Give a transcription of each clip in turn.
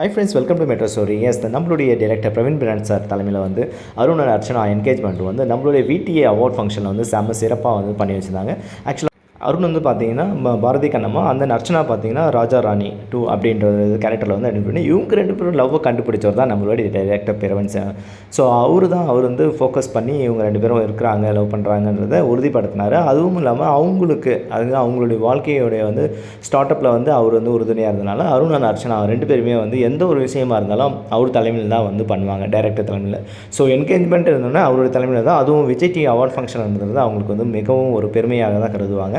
Hi friends welcome to metro stories நம்மளுடைய director Praveen பிராண்ட் sir தலைமையில் வந்து அருண் அர்ச்சனா என்கேஜ்மெண்ட் வந்து நம்மளுடைய விடிஏ அவார்ட் ஃபங்க்ஷனில் வந்து செம்ம சிறப்பாக வந்து பண்ணி வச்சுருந்தாங்க. ஆக்சுவலாக அருண் வந்து பார்த்தீங்கன்னா பாரதி கண்ணம்மா அந்த அர்ச்சனா பார்த்தீங்கன்னா ராஜா ராணி டூ அப்படின்ற கேரக்டரில் வந்து அனுப்பி பண்ணி இவங்க ரெண்டு பேரும் லவ்வை கண்டுபிடிச்சவர் தான் நம்மளுடைய டைரக்டர் பிரவீன் சார். ஸோ அவர் தான் அவர் வந்து ஃபோக்கஸ் பண்ணி இவங்க ரெண்டு பேரும் இருக்கிறாங்க லவ் பண்ணுறாங்கன்றத உறுதிப்படுத்தினார். அதுவும் இல்லாமல் அவங்களுக்கு அது அவங்களுடைய வாழ்க்கையோடைய வந்து ஸ்டார்ட் அப்பில் வந்து அவர் வந்து உறுதுணையாக இருந்தனால அருண் அந்த அர்ச்சனா ரெண்டு பேருமே வந்து எந்த ஒரு விஷயமா இருந்தாலும் அவர் தலைமையில் தான் வந்து பண்ணுவாங்க டைரக்டர் தலைமையில். ஸோ என்கேஜ்மெண்ட் இருந்தோன்னா அவருடைய தலைமையில் தான் அதுவும் விஜய் டி அவார்ட் ஃபங்க்ஷன் இருந்தது அவங்களுக்கு வந்து மிகவும் ஒரு பெருமையாக தான் கருதுவாங்க.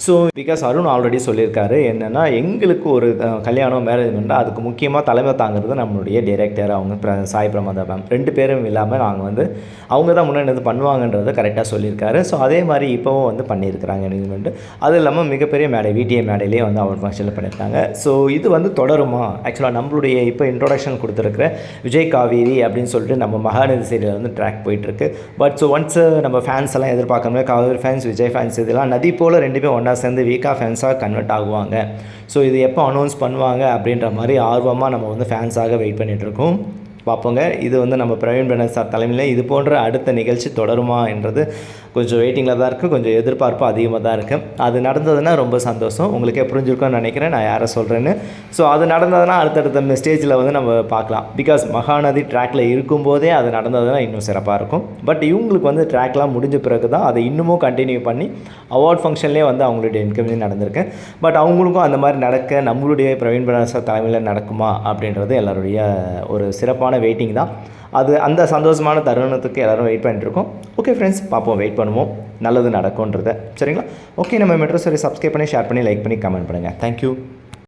ஸோ பிகாஸ் அருண் ஆல்ரெடி சொல்லியிருக்காரு என்னென்னா எங்களுக்கு ஒரு கல்யாணம் மேரேஜ்மெண்ட் அதுக்கு முக்கியமாக தலைமை தாங்கிறது நம்மளுடைய டைரக்டர் அவங்க பிர- சாய் பிரமாதா மேம் ரெண்டு பேரும் இல்லாமல் நாங்கள் வந்து அவங்க தான் முன்னாடி வந்து பண்ணுவாங்கன்றதை கரெக்டாக சொல்லியிருக்காரு. ஸோ அதே மாதிரி இப்போவும் வந்து பண்ணியிருக்கிறாங்க எனேஜ்மெண்ட்டு அது இல்லாமல் மிகப்பெரிய மேடை விடிஏ மேடையிலே வந்து அவர் ஃபங்க்ஷனில் பண்ணியிருக்காங்க. ஸோ இது வந்து தொடருமா? ஆக்சுவலாக நம்மளுடைய இப்போ இன்ட்ரோடக்ஷன் கொடுத்துருக்குற விஜய் காவேரி அப்படின்னு சொல்லிட்டு நம்ம மகாநதி சீரியல் வந்து ட்ராக் போயிட்டுருக்கு பட் ஸோ ஒன்ஸ் நம்ம ஃபேன்ஸ் எல்லாம் எதிர்பார்க்கணும் காவேரி ஃபேன்ஸ் விஜய் ஃபேன்ஸ் இதெல்லாம் நதி போல் ரெண்டுமே ஒன் ஒன்றா சேர்ந்து வீக்காக ஃபேன்ஸாக கன்வெர்ட் ஆகுவாங்க. ஸோ இது எப்போ அனௌன்ஸ் பண்ணுவாங்க அப்படின்ற மாதிரி ஆர்வமாக நம்ம வந்து ஃபேன்ஸாக வெயிட் பண்ணிகிட்ருக்கோம் இருக்கோம். பார்ப்போங்க. இது வந்து நம்ம பிரவீன் பிரனர் சார் தலைமையில் இது போன்ற அடுத்த நிகழ்ச்சி தொடருமா என்றது கொஞ்சம் வெயிட்டிங்கில் தான் இருக்குது கொஞ்சம் எதிர்பார்ப்பு அதிகமாக தான் இருக்குது அது நடந்ததுன்னா ரொம்ப சந்தோஷம். உங்களுக்கே புரிஞ்சிருக்கும்னு நினைக்கிறேன். நான் யாரை சொல்கிறேன்னு ஸோ அது நடந்ததுன்னா அடுத்தடுத்த ஸ்டேஜில் வந்து நம்ம பார்க்கலாம். பிகாஸ் மகாநதி ட்ராக்ல இருக்கும்போதே அது நடந்ததுன்னா இன்னும் சிறப்பாக இருக்கும். பட் இவங்களுக்கு வந்து ட்ராக்லாம் முடிஞ்ச பிறகு தான் அதை இன்னமும் கண்டினியூ பண்ணி அவார்ட் ஃபங்க்ஷன்லேயே வந்து அவங்களுடைய இன்கம் நடந்திருக்கு. பட் அவங்களுக்கும் அந்த மாதிரி நடக்க நம்மளுடைய பிரவீன் பிரனர் சார் தலைமையில் நடக்குமா அப்படின்றது எல்லாருடைய ஒரு சிறப்பான வெயிட்டிங் தான். அது அந்த சந்தோஷமான தருணத்துக்கு எல்லோரும் வெயிட் பண்ணிட்டு இருக்கோம் ஓகே ஃப்ரெண்ட்ஸ் பார்ப்போம் வெயிட் பண்ணுவோம். நல்லது நடக்கும்ன்றத. சரிங்களா? ஓகே நம்ம மெட்ரோ சரி சப்ஸ்கிரைப் பண்ணி ஷேர் பண்ணி லைக் பண்ணி கமெண்ட் பண்ணுங்கள் தேங்க்யூ